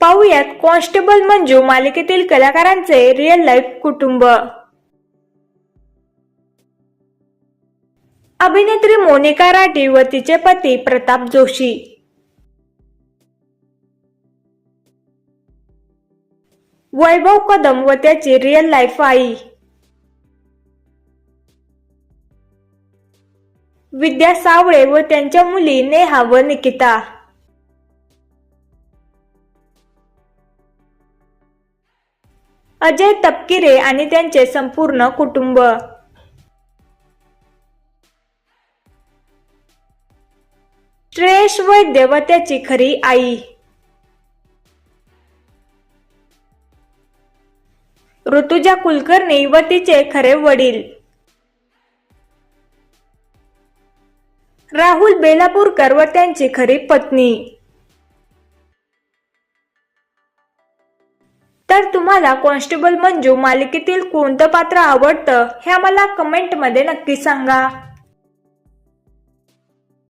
पाहुयात कॉन्स्टेबल मंजू मालिकेतील कलाकारांचे रिअल लाईफ कुटुंब. अभिनेत्री मोनिका राठी व तिचे पती प्रताप जोशी. वैभव कदम व त्याची रिअल लाईफ आई. विद्या सावळे व त्यांच्या मुली नेहा व निकिता. अजय तपकिरे आणि त्यांचे संपूर्ण कुटुंब. श्रेयश वैद्य व त्याची खरी आई. ऋतुजा कुलकर्णी व तिचे खरे वडील. राहुल बेलापूरकर व त्यांची खरी पत्नी. तर तुम्हाला कॉन्स्टेबल मंजू मालिकेतील कोणतं पात्र आवडतं हे आम्हाला कमेंटमध्ये नक्की सांगा.